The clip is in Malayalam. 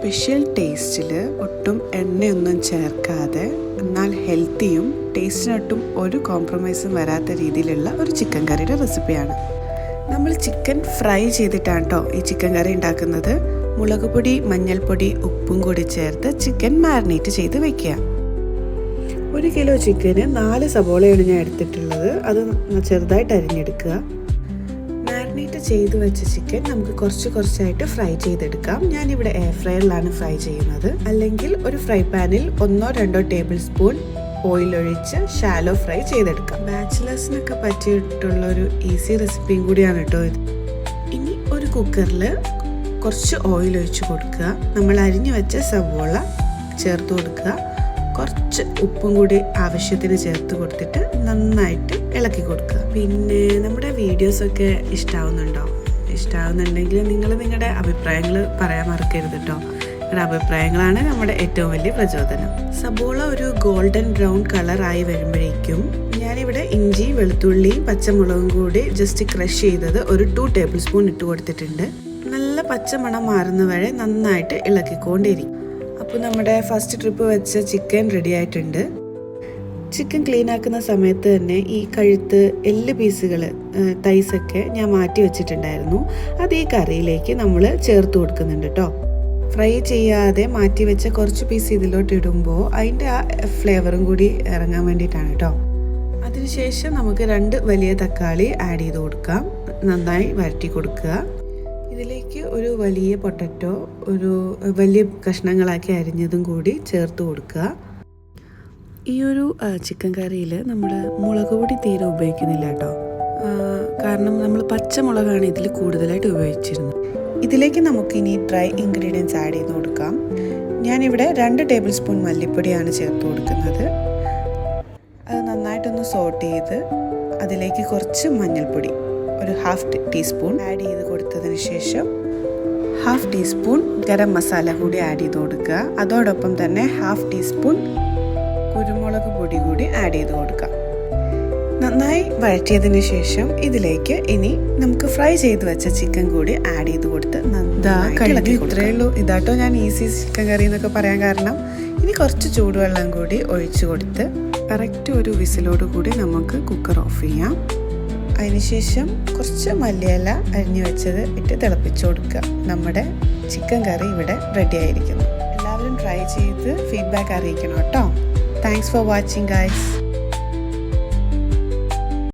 സ്പെഷ്യൽ ടേസ്റ്റിൽ ഒട്ടും എണ്ണയൊന്നും ചേർക്കാതെ എന്നാൽ ഹെൽത്തിയും ടേസ്റ്റിനൊട്ടും ഒരു കോംപ്രമൈസും വരാത്ത രീതിയിലുള്ള ഒരു ചിക്കൻ കറിയുടെ റെസിപ്പിയാണ് നമ്മൾ ചിക്കൻ ഫ്രൈ ചെയ്തിട്ടാണ് കേട്ടോ ഈ ചിക്കൻ കറി ഉണ്ടാക്കുന്നത്. മുളക് പൊടി മഞ്ഞൾപ്പൊടി ഉപ്പും കൂടി ചേർത്ത് ചിക്കൻ മാരിനേറ്റ് ചെയ്ത് വെക്കുക. ഒരു കിലോ ചിക്കന് നാല് സബോളയാണ് ഞാൻ എടുത്തിട്ടുള്ളത്. അത് ചെറുതായിട്ട് അരിഞ്ഞെടുക്കുക. മാരിനേറ്റ് ചെയ്തു വെച്ച ചിക്കൻ നമുക്ക് കുറച്ച് കുറച്ചായിട്ട് ഫ്രൈ ചെയ്തെടുക്കാം. ഞാൻ ഇവിടെ എയർ ഫ്രയറിലാണ് ഫ്രൈ ചെയ്യുന്നത്. അല്ലെങ്കിൽ ഒരു ഫ്രൈ പാനിൽ ഒന്നോ രണ്ടോ ടേബിൾ സ്പൂൺ ഓയിൽ ഒഴിച്ച് ഷാലോ ഫ്രൈ ചെയ്തെടുക്കാം. ബാച്ചിലേഴ്സിനൊക്കെ പറ്റിയിട്ടുള്ള ഒരു ഈസി റെസിപ്പിയും കൂടിയാണ് കേട്ടോ ഇത്. ഇനി ഒരു കുക്കറിൽ കുറച്ച് ഓയിൽ ഒഴിച്ച് കൊടുക്കുക. നമ്മൾ അരിഞ്ഞു വെച്ച സവോള ചേർത്ത് കൊടുക്കുക. കുറച്ച് ഉപ്പും കൂടി ആവശ്യത്തിന് ചേർത്ത് കൊടുത്തിട്ട് നന്നായിട്ട് ഇളക്കി കൊടുക്കുക. പിന്നെ നമ്മുടെ വീഡിയോസൊക്കെ ഇഷ്ടാവുന്നുണ്ടോ? ഇഷ്ടാവുന്നുണ്ടെങ്കിൽ നിങ്ങൾ നിങ്ങളുടെ അഭിപ്രായങ്ങൾ പറയാൻ മറക്കരുത് കേട്ടോ നിങ്ങളുടെ അഭിപ്രായങ്ങളാണ് നമ്മുടെ ഏറ്റവും വലിയ പ്രചോദനം. സബോള ഒരു ഗോൾഡൻ ബ്രൗൺ കളറായി വരുമ്പോഴേക്കും ഞാനിവിടെ ഇഞ്ചി വെളുത്തുള്ളി പച്ചമുളകും കൂടി ജസ്റ്റ് ക്രഷ് ചെയ്തത് ഒരു ടു ടേബിൾ സ്പൂൺ ഇട്ട് കൊടുത്തിട്ടുണ്ട്. നല്ല പച്ചമണം മാറുന്ന വരെ നന്നായിട്ട് ഇളക്കിക്കൊണ്ടിരിക്കും. അപ്പോൾ നമ്മുടെ ഫസ്റ്റ് ട്രിപ്പ് വെച്ച ചിക്കൻ റെഡി ആയിട്ടുണ്ട്. ചിക്കൻ ക്ലീൻ ആക്കുന്ന സമയത്ത് തന്നെ ഈ കഴുത്ത് എല്ല് പീസുകൾ തൈസൊക്കെ ഞാൻ മാറ്റി വെച്ചിട്ടുണ്ടായിരുന്നു. അത് ഈ കറിയിലേക്ക് നമ്മൾ ചേർത്ത് കൊടുക്കുന്നുണ്ട് കേട്ടോ ഫ്രൈ ചെയ്യാതെ മാറ്റി വെച്ച കുറച്ച് പീസ് ഇതിലോട്ട് ഇടുമ്പോൾ അതിന്റെ ആ ഫ്ലേവറും കൂടി ഇറങ്ങാൻ വേണ്ടിയിട്ടാണ് കേട്ടോ അതിനുശേഷം നമുക്ക് രണ്ട് വലിയ തക്കാളി ആഡ് ചെയ്ത് കൊടുക്കാം. നന്നായി വരട്ടി കൊടുക്കുക. ഇതിലേക്ക് ഒരു വലിയ പൊട്ടറ്റോ ഒരു വലിയ കഷ്ണങ്ങളാക്കി അരിഞ്ഞതും കൂടി ചേർത്ത് കൊടുക്കുക. ഈ ഒരു ചിക്കൻ കറിയിൽ നമ്മൾ മുളക് പൊടി തീരെ ഉപയോഗിക്കുന്നില്ല കേട്ടോ. കാരണം നമ്മൾ പച്ചമുളകാണ് ഇതിൽ കൂടുതലായിട്ട് ഉപയോഗിച്ചിരുന്നത്. ഇതിലേക്ക് നമുക്കിനി ഡ്രൈ ഇൻഗ്രീഡിയൻസ് ആഡ് ചെയ്ത് കൊടുക്കാം. ഞാനിവിടെ രണ്ട് ടേബിൾ സ്പൂൺ മല്ലിപ്പൊടിയാണ് ചേർത്ത് കൊടുക്കുന്നത്. അത് നന്നായിട്ടൊന്ന് സോട്ട് ചെയ്ത് അതിലേക്ക് കുറച്ച് മഞ്ഞൾപ്പൊടി ഒരു ഹാഫ് ടീസ്പൂൺ ആഡ് ചെയ്ത് കൊടുത്തതിന് ശേഷം ഹാഫ് ടീസ്പൂൺ ഗരം മസാല കൂടി ആഡ് ചെയ്ത് കൊടുക്കുക. അതോടൊപ്പം തന്നെ ഹാഫ് ടീസ്പൂൺ കുരുമുളക് പൊടി കൂടി ആഡ് ചെയ്ത് കൊടുക്കുക. നന്നായി വഴറ്റിയതിന് ശേഷം ഇതിലേക്ക് ഇനി നമുക്ക് ഫ്രൈ ചെയ്ത് വെച്ച ചിക്കൻ കൂടി ആഡ് ചെയ്ത് കൊടുത്ത് നന്നായി ഇത്രയേ ഉള്ളൂ. ഇതാട്ടോ ഞാൻ ഈസി ചിക്കൻ കറി എന്നൊക്കെ പറയാൻ കാരണം. ഇനി കുറച്ച് ചൂടുവെള്ളം കൂടി ഒഴിച്ചു കൊടുത്ത് കറക്റ്റ് ഒരു വിസിലോട് കൂടി നമുക്ക് കുക്കർ ഓഫ് ചെയ്യാം. അതിനുശേഷം കുറച്ച് മല്ലിയില അരിഞ്ഞു വെച്ചത് ഇട്ട് തിളപ്പിച്ചു കൊടുക്കുക. നമ്മുടെ ചിക്കൻ കറി ഇവിടെ റെഡി ആയിരിക്കുന്നു. എല്ലാവരും ട്രൈ ചെയ്ത് ഫീഡ്ബാക്ക് അറിയിക്കണം കേട്ടോ. Thanks for watching guys